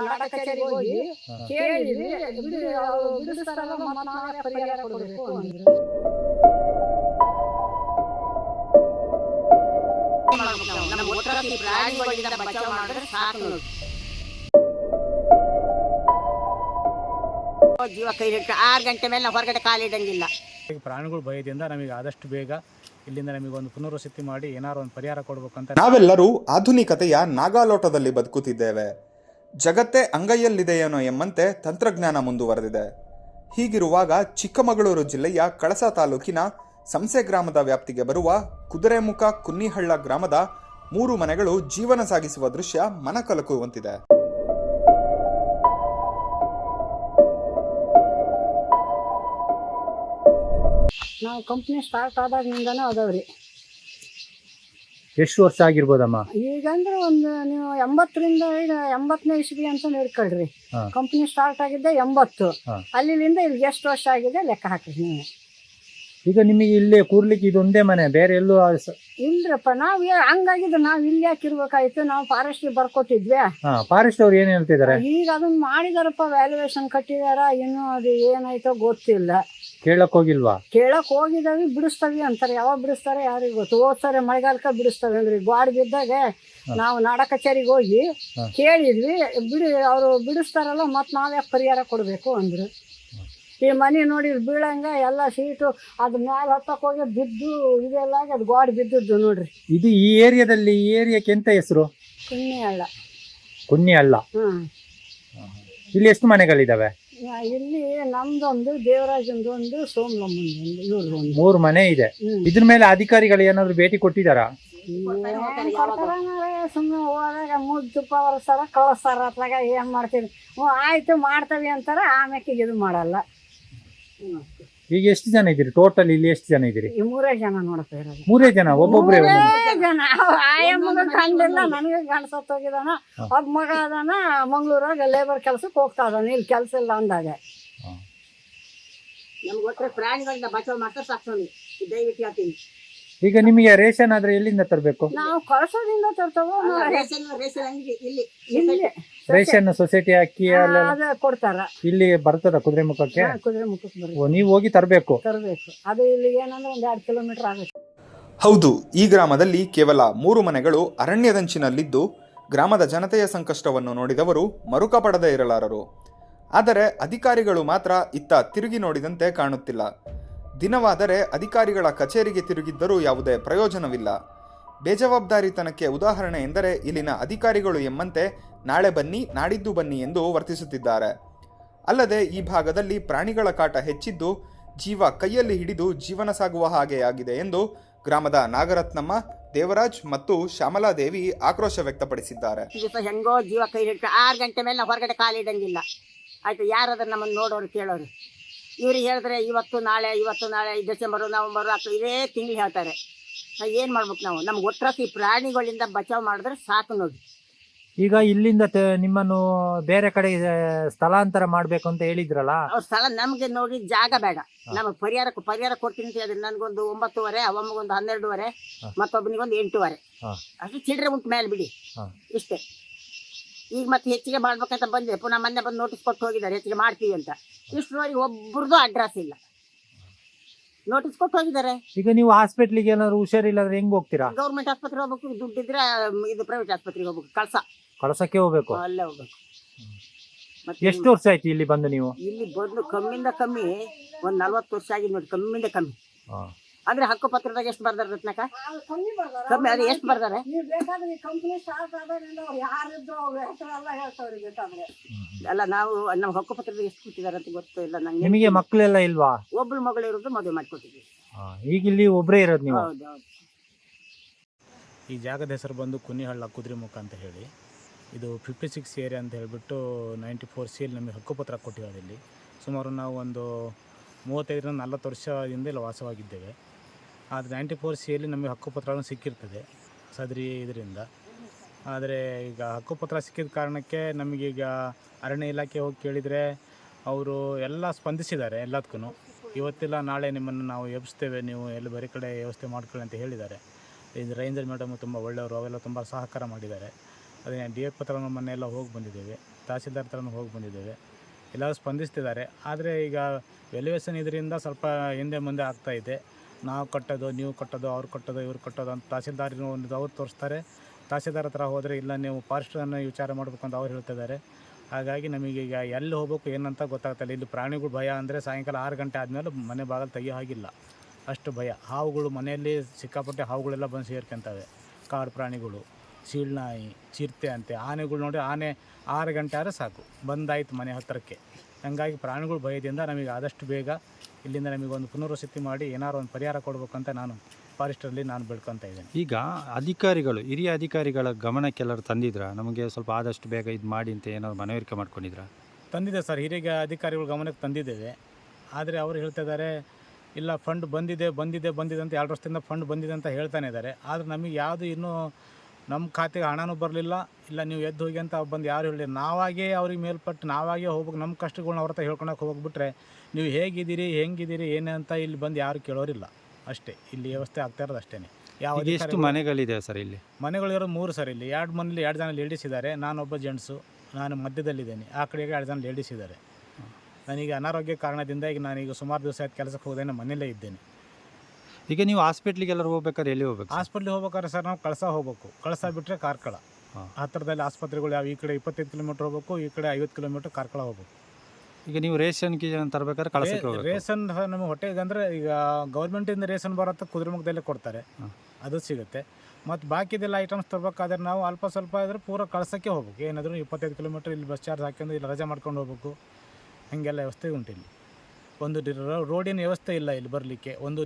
ನಾಡ ಕಚೇರಿಗೆ ಹೋಗಿ ಕೇಳಿದ್ವಿ. ಬಿಡಿ ಅವ್ರು ಬಿಡಿಸ್ತಾರಲ್ಲ ಮತ್ತೆ ನಾವೇ ಪರಿಹಾರ ಕೊಡಬೇಕು ಅಂದ್ರು. ನಮ್ಮ ಒಟ್ಟಾರೆ ಪ್ರಾಣಿಗಳಿಂದ ಬಚಾವ್ ಮಾಡಿದ್ರೆ ಸಾಕು ನೋಡಿ. ಜೀವ ಕೈ ಆರು ಗಂಟೆ ಮೇಲೆ ನಾವು ಹೊರಗಡೆ ಕಾಲಿಡಂಗಿಲ್ಲ ಈಗ ಪ್ರಾಣಿಗಳ ಭಯದಿಂದ ನಮಗೆ ಆದಷ್ಟು ಬೇಗ ಇಲ್ಲಿಂದ ನಮಗೆ ಒಂದು ಪುನರ್ವಸತಿ ಮಾಡಿ ಏನಾದ್ರು ಒಂದು ಪರಿಹಾರ ಕೊಡ್ಬೇಕಂತ ನಾವೆಲ್ಲರೂ ಆಧುನಿಕತೆಯ ನಾಗಾಲೋಟದಲ್ಲಿ ಬದುಕುತ್ತಿದ್ದೇವೆ. ಜಗತ್ತೇ ಅಂಗೈಯಲ್ಲಿದೆಯೇನೋ ಎಂಬಂತೆ ತಂತ್ರಜ್ಞಾನ ಮುಂದುವರೆದಿದೆ. ಹೀಗಿರುವಾಗ ಚಿಕ್ಕಮಗಳೂರು ಜಿಲ್ಲೆಯ ಕಳಸ ತಾಲೂಕಿನ ಸಂಸೆ ಗ್ರಾಮದ ವ್ಯಾಪ್ತಿಗೆ ಬರುವ ಕುದುರೆಮುಖ ಕುನ್ನಿಹಳ್ಳ ಗ್ರಾಮದ ಮೂರು ಮನೆಗಳು ಜೀವನ ಸಾಗಿಸುವ ದೃಶ್ಯ ಮನಕಲಕುವಂತಿದೆ. ನಾವು ಕಂಪ್ನಿ ಸ್ಟಾರ್ಟ್ ಆದಾಗಿಂದನೂ ಅದಾವ್ರಿ. ಎಷ್ಟು ವರ್ಷ ಆಗಿರ್ಬೋದಮ್ಮ ಈಗಂದ್ರೆ ಒಂದು ನೀವು ಎಂಬತ್ತರಿಂದ ಈಗ ಎಂಬತ್ತನೇ ಇಸ್ವಿ ಅಂತ ಹಿಡ್ಕೊಳ್ರಿ ಹಾ. ಕಂಪ್ನಿ ಸ್ಟಾರ್ಟ್ ಆಗಿದ್ದೆ ಎಂಬತ್ತು. ಅಲ್ಲಿಂದ ಇಲ್ಲಿ ಎಷ್ಟು ವರ್ಷ ಆಗಿದೆ ಲೆಕ್ಕ ಹಾಕಿ ನೀವು ಈಗ ನಿಮಗೆ ಇಲ್ಲೇ ಕೂರ್ಲಿಕ್ಕೆ ಇದೊಂದೇ ಮನೆ ಬೇರೆ ಎಲ್ಲೂ ಇಲ್ರಪ್ಪ ನಾವು ಹಂಗಾಗಿದ್ದು ನಾವ್ ಇಲ್ಲಿ ಹಾಕಿರ್ಬೇಕಾಯ್ತು ನಾವು ಫಾರೆಸ್ಟ್ ಬರ್ಕೊತಿದ್ವಿ. ಹಾ ಫಾರೆಸ್ಟ್ ಅವ್ರು ಏನ್ ಹೇಳ್ತಿದ್ದಾರೆ? ಈಗ ಅದನ್ನ ಮಾಡಿದಾರಪ್ಪ ವ್ಯಾಲ್ಯೂಯೇಷನ್ ಕಟ್ಟಿದಾರ ಏನು ಅದು ಏನಾಯ್ತೋ ಗೊತ್ತಿಲ್ಲ. ಕೇಳಕ್ ಹೋಗಿಲ್ವಾ? ಕೇಳಕ್ ಹೋಗಿದಾವಿ ಬಿಡಿಸ್ತವಿ ಅಂತಾರೆ. ಯಾವಾಗ ಬಿಡಿಸ್ತಾರೆ ಯಾರಿಗೆ ಗೊತ್ತು? ಹೋದ್ ಮಳೆಗಾಲಕ ಮಳೆಗಾಲಕ್ಕೆ ಬಿಡಿಸ್ತವೆ ಅಂದ್ರೆ ಗಾಡ್ ಬಿದ್ದಾಗ ನಾವು ನಾಡ ಕಚೇರಿಗೆ ಹೋಗಿ ಕೇಳಿದ್ವಿ ಬಿಡಿ ಅವರು ಬಿಡಿಸ್ತಾರಲ್ಲ ಮತ್ತೆ ನಾವ್ಯಾಕೆ ಪರಿಹಾರ ಕೊಡಬೇಕು ಅಂದ್ರು. ಈ ಮನೆ ನೋಡಿ ಬೀಳಂಗ ಎಲ್ಲ ಸೀಟು ಅದು ಮ್ಯಾಲ ಹತ್ತಕ್ಕೆ ಹೋಗಿ ಬಿದ್ದು ಇದೆಲ್ಲ ಆಗಿ ಅದು ಗಾಡ್ ಬಿದ್ದದ್ದು ನೋಡ್ರಿ. ಇದು ಈ ಏರಿಯಾದಲ್ಲಿ ಈ ಏರಿಯಾಕ್ಕೆ ಎಂತ ಹೆಸರು? ಕುನ್ನಿ ಅಲ್ಲ. ಕುನ್ನಿ ಅಲ್ಲ. ಇಲ್ಲಿ ಎಷ್ಟು ಮನೆಗಳಿದಾವೆ? ಇಲ್ಲಿ ನಮ್ದೊಂದು ದೇವರಾಜಂದು ಒಂದು ಇವ್ರದ್ದು ಒಂದು ಮೂರು ಮನೆ ಇದೆ. ಹ್ಮ್. ಇದ್ರ ಮೇಲೆ ಅಧಿಕಾರಿಗಳು ಏನಾದ್ರು ಭೇಟಿ ಕೊಟ್ಟಿದಾರಾ? ಸುಮ್ಮನೆ ಹೋದಾಗ ಮುದ್ದು ಪವರ್ಸ್ತಾರ ಕಳಿಸ್ತಾರ ಅತ್ಲಾಗ ಏನು ಮಾಡ್ತೀವಿ ಹ್ಞೂ ಆಯ್ತು ಮಾಡ್ತೀವಿ ಅಂತಾರ ಆಮ್ಯಾಕೆ ಇದು ಮಾಡಲ್ಲ. ಈಗ ಎಷ್ಟು ಜನ ಇದ್ದೀರಿ? ಟೋಟಲ್ ಇಲ್ಲಿ ಎಷ್ಟು ಜನ ಇದ್ದೀರಿ? ಈ ಮೂರೇ ಜನ ನೋಡಪ್ಪ ಇರೋದು. ಮೂರೇ ಜನ ಒಬ್ಬೊಬ್ಬರೇ ಮೂರೇ. ಜನ. ಆಯಮ್ಮಗ ಕಂಡಿಲ್ಲ ನನಗೆ ಗಂಡಸತ್ ಹೋಗಿದಾನ ಒಬ್ಬ ಮಗ ಅದಾನ ಮಂಗಳೂರಾಗ ಲೇಬರ್ ಕೆಲಸಕ್ಕೆ ಹೋಗ್ತಾ ಇದ್ದಾನೆ ಇಲ್ಲಿ ಕೆಲಸ ಇಲ್ಲ ಅಂದಾಗ. ನಮ್ಗೆ ಒಟ್ಟರೆ ಪ್ರಾಣಿಗಳಿಂದ ಬಚಾವ್ ಮಾಡ್ತಾ ಸಾಕು ನೋಡಿ ದಯವಿಟ್ಟು ಹೇಳ್ತೀನಿ. ಈಗ ನಿಮಗೆ ರೇಷನ್ ಆದ್ರೆ ಎಲ್ಲಿಂದ ತರಬೇಕು? ನಾವು ಕಳ್ಸೋದಿಂದ ತರ್ತೇವೆ? ರೇಷನ್ ರೇಷನ್ ಅಂಗಡಿ ಇಲ್ಲಿ. ಇಲ್ಲಿ. ರೇಷನ್ ಸೊಸೈಟಿ ಅಕ್ಕಿ ಅದ ಕೊಡ್ತಾರ. ಇಲ್ಲಿ ಬರ್ತದ ಕುದುರೆ ಮುಖಕ್ಕೆ? ಹಾ, ಕುದುರೆ ಮುಖಕ್ಕೆ ನೀವು ಹೋಗಿ ತರಬೇಕು? ತರಬೇಕು. ಅದು ಇಲ್ಲಿ ಏನಂದ್ರೆ ಒಂದ್ ಎರಡು ಕಿಲೋಮೀಟರ್ ಆಗುತ್ತೆ. ಹೌದು ಈ ಗ್ರಾಮದಲ್ಲಿ ಕೇವಲ ಮೂರು ಮನೆಗಳು ಅರಣ್ಯದಂಚಿನಲ್ಲಿದ್ದು ಗ್ರಾಮದ ಜನತೆಯ ಸಂಕಷ್ಟವನ್ನು ನೋಡಿದವರು ಮರುಕ ಪಡದೇ ಇರಲಾರರು. ಆದರೆ ಅಧಿಕಾರಿಗಳು ಮಾತ್ರ ಇತ್ತ ತಿರುಗಿ ನೋಡಿದಂತೆ ಕಾಣುತ್ತಿಲ್ಲ. ದಿನವಾದರೆ ಅಧಿಕಾರಿಗಳ ಕಚೇರಿಗೆ ತಿರುಗಿದ್ದರೂ ಯಾವುದೇ ಪ್ರಯೋಜನವಿಲ್ಲ. ಬೇಜವಾಬ್ದಾರಿತನಕ್ಕೆ ಉದಾಹರಣೆ ಎಂದರೆ ಇಲ್ಲಿನ ಅಧಿಕಾರಿಗಳು ಎಂಬಂತೆ ನಾಳೆ ಬನ್ನಿ, ನಾಡಿದ್ದು ಬನ್ನಿ ಎಂದು ವರ್ತಿಸುತ್ತಿದ್ದಾರೆ. ಅಲ್ಲದೆ ಈ ಭಾಗದಲ್ಲಿ ಪ್ರಾಣಿಗಳ ಕಾಟ ಹೆಚ್ಚಿದ್ದು, ಜೀವ ಕೈಯಲ್ಲಿ ಹಿಡಿದು ಜೀವನ ಸಾಗುವ ಹಾಗೆ ಆಗಿದೆ ಎಂದು ಗ್ರಾಮದ ನಾಗರತ್ನಮ್ಮ, ದೇವರಾಜ್ ಮತ್ತು ಶ್ಯಾಮಲಾದೇವಿ ಆಕ್ರೋಶ ವ್ಯಕ್ತಪಡಿಸಿದ್ದಾರೆ. ಹೆಂಗೋ ಜೀವ ಕೈ ಹಿಡಿದು ಆರು ಗಂಟೆ ಮೇಲೆ ನಾವು ಹೊರಗಡೆ ಕಾಲಿಡಂಗಿಲ್ಲ ಆಯ್ತು, ಯಾರಾದ್ರೂ ನಮ್ಮನ್ನು ನೋಡೋರು ಕೇಳೋರು. ಇವ್ರಿಗೆ ಹೇಳಿದ್ರೆ ಇವತ್ತು ನಾಳೆ ಇವತ್ತು ನಾಳೆ ಡಿಸೆಂಬರು, ನವಂಬರು ಅಥವಾ ಇದೇ ತಿಂಗಳು ಹೇಳ್ತಾರೆ. ಏನು ಮಾಡ್ಬೇಕು ನಾವು? ನಮ್ಗೆ ಒಟ್ಟಾರೆ ಪ್ರಾಣಿಗಳಿಂದ ಬಚಾವ್ ಮಾಡಿದ್ರೆ ಸಾಕು ನೋಡಿ. ಈಗ ಇಲ್ಲಿಂದ ತೆ- ನಿಮ್ಮನ್ನು ಬೇರೆ ಕಡೆ ಆ, ಸ್ಥಳಾಂತರ ಮಾಡ್ಬೇಕು ಅಂತ ಹೇಳಿದ್ರಲ್ಲ? ಅವ್ರ ಸ್ಥಳ ನಮಗೆ ನೋಡಿ ಜಾಗ ಬೇಡ. ನಮಗೆ ಪರಿಹಾರ ಪರಿಹಾರ ಕೊಡ್ತೀನಿ ಅಂತ ಹೇಳಿದ್ರೆ ನನಗೊಂದು ಒಂಬತ್ತುವರೆ ಅವಮ್ಮಗೊಂದು ಹನ್ನೆರಡುವರೆ ಹಾ. ಮತ್ತೊಬ್ಬನಿಗೊಂದು ಎಂಟುವರೆ. ಅದು ಅಷ್ಟು ಚಿಲ್ಲರೆ ಉಂಟು ಮೇಲೆ ಬಿಡಿ. ಹಾ. ಇಷ್ಟೇ. ಈಗ ಮತ್ತೆ ಹೆಚ್ಚಿಗೆ ಮಾಡ್ಬೇಕಂತ ಬಂದಿದೆ ಪುನಃ ಮೊನ್ನೆ ಬಂದು ನೋಟಿಸ್ ಕೊಟ್ಟು ಹೋಗಿದ್ದಾರೆ. ಹೆಚ್ಚಿಗೆ ಮಾಡ್ತೀವಿ ಅಂತ. ಇಷ್ಟರವರೆಗೆ ಒಬ್ರದ್ದು ಅಡ್ರೆಸ್ ಇಲ್ಲ. ನೋಟಿಸ್ ಕೊಟ್ಟು ಹೋಗಿದ್ದಾರೆ. ಈಗ ನೀವು ಹಾಸ್ಪಿಟ್ಲಿಗೆ ಏನಾದ್ರು ಹುಷಾರಿಲ್ಲಾದ್ರೆ ಹೆಂಗ್ ಹೋಗ್ತೀರಾ? ಗೌರ್ಮೆಂಟ್ ಆಸ್ಪತ್ರೆ ಹೋಗ್ಬೇಕು ದುಡ್ಡಿದ್ರೆ ಇದು ಪ್ರೈವೇಟ್ ಆಸ್ಪತ್ರೆಗೆ ಹೋಗ್ಬೇಕು ಕಳ್ಸ. ಕಳಸಕ್ಕೆ ಹೋಗ್ಬೇಕು? ಅಲ್ಲೇ ಹೋಗ್ಬೇಕು. ಮತ್ತೆ ಎಷ್ಟು ವರ್ಷ ಆಯ್ತು ಇಲ್ಲಿ ಬಂದು ನೀವು? ಇಲ್ಲಿ ಬಂದು ಕಮ್ಮಿಂದ ಕಮ್ಮಿ ಒಂದ್ ನಲ್ವತ್ತು ವರ್ಷ ಆಗಿದೆ ನೋಡಿ ಕಮ್ಮಿಂದ ಕಮ್ಮಿ. ಅಂದ್ರೆ ಹಕ್ಕು ಪತ್ರದಾಗ ಎಷ್ಟು ಬರ್ದಾರ ರತ್ನಕ ಕಮ್ಮಿ ಅದು ಎಷ್ಟು ಬರ್ದಾರೆ? ಅಲ್ಲ ನಾವು ನಮ್ಮ ಹಕ್ಕು ಪತ್ರದಾಗ ಎಷ್ಟು ಕೊಟ್ಟಿದ್ದಾರೆ ಅಂತ ಗೊತ್ತು ಇಲ್ಲ. ನಂಗೆ ನಿಮಗೆ ಮಕ್ಕಳೆಲ್ಲ ಇಲ್ವಾ? ಒಬ್ಳು ಮಗಳು ಇರೋದು ಮದುವೆ ಮಾಡ್ಕೊಟ್ಟಿದ್ವಿ ಈಗ ಇಲ್ಲಿ ಒಬ್ಬರೇ ಇರೋದು ನೀವು? ಈ ಜಾಗದ ಹೆಸರು ಬಂದು ಕುನಿಹಳ್ಳ ಕುದುರೆಮುಖ ಅಂತ ಹೇಳಿ. ಇದು ಫಿಫ್ಟಿ ಸಿಕ್ಸ್ ಏರಿಯಾ ಅಂತ ಹೇಳಿಬಿಟ್ಟು ನೈಂಟಿ ಫೋರ್ ಸಿಯಲ್ಲಿ ನಮಗೆ ಹಕ್ಕುಪತ್ರ ಕೊಟ್ಟಿರೋದು ಇಲ್ಲಿ. ಸುಮಾರು ನಾವು ಒಂದು ಮೂವತ್ತೈದರಿಂದ ನಲ್ವತ್ತು ವರ್ಷದಿಂದ ಇಲ್ಲಿ ವಾಸವಾಗಿದ್ದೇವೆ. ಆದರೆ ನೈಂಟಿ ಫೋರ್ ಸಿಯಲ್ಲಿ ನಮಗೆ ಹಕ್ಕುಪತ್ರಗಳು ಸಿಕ್ಕಿರ್ತದೆ ಸದರಿ ಇದರಿಂದ. ಆದರೆ ಈಗ ಹಕ್ಕುಪತ್ರ ಸಿಕ್ಕಿದ ಕಾರಣಕ್ಕೆ ನಮಗೀಗ ಅರಣ್ಯ ಇಲಾಖೆ ಹೋಗಿ ಕೇಳಿದರೆ ಅವರು ಎಲ್ಲ ಸ್ಪಂದಿಸಿದ್ದಾರೆ ಎಲ್ಲದಕ್ಕೂ ಇವತ್ತಿಲ್ಲ, ನಾಳೆ ನಿಮ್ಮನ್ನು ನಾವು ಎಬ್ಸ್ತೇವೆ, ನೀವು ಎಲ್ಲಿ ಬೇರೆ ಕಡೆ ವ್ಯವಸ್ಥೆ ಮಾಡ್ಕೊಳ್ಳಿ ಅಂತ ಹೇಳಿದ್ದಾರೆ. ಇದು ರೇಂಜರ್ ಮೇಡಮ್ ತುಂಬ ಒಳ್ಳೆಯವರು, ಅವೆಲ್ಲ ತುಂಬ ಸಹಕಾರ ಮಾಡಿದ್ದಾರೆ. ಅದೇ ಡಿ ಎಫ್ ಮೊನ್ನೆ ಎಲ್ಲ ಹೋಗಿ ಬಂದಿದ್ದೇವೆ, ತಹಸೀಲ್ದಾರ್ ಹತ್ರನೂ ಹೋಗಿ ಬಂದಿದ್ದೇವೆ. ಎಲ್ಲರೂ ಸ್ಪಂದಿಸ್ತಿದ್ದಾರೆ. ಆದರೆ ಈಗ ವ್ಯಾಲ್ಯೂಯೇಷನ್ ಇದರಿಂದ ಸ್ವಲ್ಪ ಹಿಂದೆ ಮುಂದೆ ಆಗ್ತಾ ಇದೆ. ನಾವು ಕಟ್ಟೋದು, ನೀವು ಕಟ್ಟೋದು, ಅವ್ರು ಕಟ್ಟೋದು, ಇವ್ರು ಕಟ್ಟೋದು ಅಂತ ತಹಸೀಲ್ದಾರಿನ ಒಂದು ಅವ್ರು ತೋರಿಸ್ತಾರೆ. ತಹಸೀಲ್ದಾರ್ ಹತ್ರ ಹೋದರೆ ಇಲ್ಲ, ನೀವು ಫಾರೆಸ್ಟನ್ನು ವಿಚಾರ ಮಾಡಬೇಕು ಅಂತ ಅವ್ರು ಹೇಳ್ತಿದ್ದಾರೆ. ಹಾಗಾಗಿ ನಮಗೆ ಈಗ ಎಲ್ಲಿ ಹೋಗ್ಬೇಕು, ಏನಂತ ಗೊತ್ತಾಗ್ತಾಯಿಲ್ಲ ಇಲ್ಲಿ ಪ್ರಾಣಿಗಳು ಭಯ ಅಂದರೆ ಸಾಯಂಕಾಲ ಆರು ಗಂಟೆ ಆದಮೇಲೆ ಮನೆ ಬಾಗಿಲು ತೆಗೆಯೋ ಹಾಗಿಲ್ಲ. ಅಷ್ಟು ಭಯ. ಹಾವುಗಳು ಮನೆಯಲ್ಲಿ ಸಿಕ್ಕಾಪಟ್ಟೆ ಹಾವುಗಳೆಲ್ಲ ಬಂದು ಸೇರ್ಕೊಂತವೆ. ಕಾಡು ಪ್ರಾಣಿಗಳು ಸೀಳ್ನಾಯಿ ಚಿರತೆ ಅಂತೆ, ಆನೆಗಳು ನೋಡಿ ಆನೆ ಆರು ಗಂಟೆ ಆದರೆ ಸಾಕು. ಬಂದಾಯ್ತು ಮನೆ ಹತ್ತಿರಕ್ಕೆ ಹಂಗಾಗಿ ಪ್ರಾಣಿಗಳು ಭಯದಿಂದ ನಮಗೆ ಆದಷ್ಟು ಬೇಗ ಇಲ್ಲಿಂದ ನಮಗೆ ಒಂದು ಪುನರ್ವಸತಿ ಮಾಡಿ ಏನಾರು ಒಂದು ಪರಿಹಾರ ಕೊಡಬೇಕಂತ ನಾನು ಫಾರೆಸ್ಟಲ್ಲಿ ನಾನು ಬೆಳ್ಕೊತ ಇದ್ದೇನೆ. ಈಗ ಅಧಿಕಾರಿಗಳು ಹಿರಿಯ ಅಧಿಕಾರಿಗಳ ಗಮನಕ್ಕೆಲ್ಲರೂ ತಂದಿದ್ರ? ನಮಗೆ ಸ್ವಲ್ಪ ಆದಷ್ಟು ಬೇಗ ಇದು ಮಾಡಿ ಅಂತ ಏನಾದ್ರು ಮನವರಿಕೆ ಮಾಡ್ಕೊಂಡಿದ್ರ? ತಂದಿದೆ ಸರ್ ಹಿರಿಯ ಅಧಿಕಾರಿಗಳ ಗಮನಕ್ಕೆ ತಂದಿದ್ದೇವೆ. ಆದರೆ ಅವರು ಹೇಳ್ತಾ ಇದ್ದಾರೆ ಇಲ್ಲ ಫಂಡ್ ಬಂದಿದೆ ಬಂದಿದೆ ಬಂದಿದೆ ಅಂತ ಎರಡು ವರ್ಷದಿಂದ ಫಂಡ್ ಬಂದಿದೆ ಅಂತ ಹೇಳ್ತಾನೆ ಇದ್ದಾರೆ. ಆದರೆ ನಮಗೆ ಯಾವುದು ಇನ್ನೂ ನಮ್ಮ ಖಾತೆಗೆ ಹಣನೂ ಬರಲಿಲ್ಲ. ಇಲ್ಲ ನೀವು ಎದ್ದು ಹೋಗಿ ಅಂತ ಬಂದು ಯಾರು ಹೇಳಿ ನಾವಾಗೇ ಅವ್ರಿಗೆ ಮೇಲ್ಪಟ್ಟು ನಾವಾಗೇ ಹೋಗ್ಬೇಕು. ನಮ್ಮ ಕಷ್ಟಗಳನ್ನ ಅವ್ರ ಹತ್ರ ಹೇಳ್ಕೊಳಕ್ಕೆ ಹೋಗ್ಬಿಟ್ರೆ ನೀವು ಹೇಗಿದ್ದೀರಿ ಹೆಂಗಿದ್ದೀರಿ ಏನೇ ಅಂತ ಇಲ್ಲಿ ಬಂದು ಯಾರು ಕೇಳೋರಿಲ್ಲ. ಅಷ್ಟೇ. ಇಲ್ಲಿ ವ್ಯವಸ್ಥೆ ಆಗ್ತಾ ಇರೋದು ಅಷ್ಟೇ ಯಾವ ಎಷ್ಟು ಮನೆಗಳಿದೆ ಸರ್ ಇಲ್ಲಿ? ಮನೆಗಳಿರೋದು ಮೂರು ಸರ್ ಇಲ್ಲಿ. ಎರಡು ಮನೇಲಿ ಎರಡು ಜನ ಲೇಡೀಸ್ ಇದ್ದಾರೆ. ನಾನೊಬ್ಬ ಜೆಂಟ್ಸು ನಾನು ಮಧ್ಯದಲ್ಲಿದ್ದೇನೆ. ಆ ಕಡೆಗೆ ಎರಡು ಜನ ಲೇಡೀಸ್ ಇದ್ದಾರೆ. ನನಗೆ ಅನಾರೋಗ್ಯ ಕಾರಣದಿಂದ ಈಗ ನಾನೀಗ ಸುಮಾರು ದಿವಸ ಆಯ್ತು ಕೆಲಸಕ್ಕೆ ಹೋಗದೆ ನಾನು ಮನೆಯಲ್ಲೇ ಇದ್ದೇನೆ. ಈಗ ನೀವು ಹಾಸ್ಪಿಟ್ಲಿಗೆ ಎಲ್ಲರೂ ಹೋಗ್ಬೇಕಾದ್ರೆ ಎಲ್ಲಿ ಹೋಗ್ಬೇಕು? ಹಾಸ್ಪಿಟ್ಲಿಗೆ ಹೋಗ್ಬೇಕಾದ್ರೆ ಸರ್ ನಾವು ಕಳಸ ಹೋಗ್ಬೇಕು. ಕಳಸ ಬಿಟ್ಟರೆ ಕಾರ್ಕಳ. ಆ ಥರದಲ್ಲಿ ಆಸ್ಪತ್ರೆಗಳು ಯಾವ ಈ ಕಡೆ ಇಪ್ಪತ್ತೈದು ಕಿಲೋಮೀಟ್ರ್ ಹೋಗ್ಬೇಕು ಈ ಕಡೆ ಐವತ್ತು ಕಿಲೋಮೀಟ್ರ್ ಕಾರ್ಕಳ ಹೋಗ್ಬೇಕು. ಈಗ ನೀವು ರೇಷನ್ ಗೀಷನ್ ತರಬೇಕಾದ್ರೆ ಕಳ್ಸಕ್ಕೆ ರೇ- ರೇಷನ್ ನಮಗೆ ಹೊಟ್ಟೆಗೆ ಅಂದರೆ ಈಗ ಗೌರ್ಮೆಂಟಿಂದ ರೇಷನ್ ಬರುತ್ತೆ ಕುದುರೆಮುಖದಲ್ಲೇ ಕೊಡ್ತಾರೆ. ಅದು ಸಿಗುತ್ತೆ. ಮತ್ತು ಬಾಕಿದೆಲ್ಲ ಐಟಮ್ಸ್ ತರಬೇಕಾದ್ರೆ ನಾವು ಅಲ್ಪ ಸ್ವಲ್ಪ ಆದರೆ ಪೂರ ಕಳಿಸೋಕ್ಕೆ ಹೋಗ್ಬೇಕು. ಏನಾದರೂ ಇಪ್ಪತ್ತೈದು ಕಿಲೋಮೀಟ್ರ್ ಇಲ್ಲಿ ಬಸ್ ಚಾರ್ಜ್ ಹಾಕೊಂಡು ಇಲ್ಲಿ ರಜೆ ಮಾಡ್ಕೊಂಡು ಹೋಗ್ಬೇಕು. ಹೀಗೆಲ್ಲ ವ್ಯವಸ್ಥೆ ಉಂಟು ಇಲ್ಲಿ ಒಂದು ರೋಡಿನ ವ್ಯವಸ್ಥೆ ಇಲ್ಲ ಇಲ್ಲಿ ಬರಲಿಕ್ಕೆ. ಒಂದು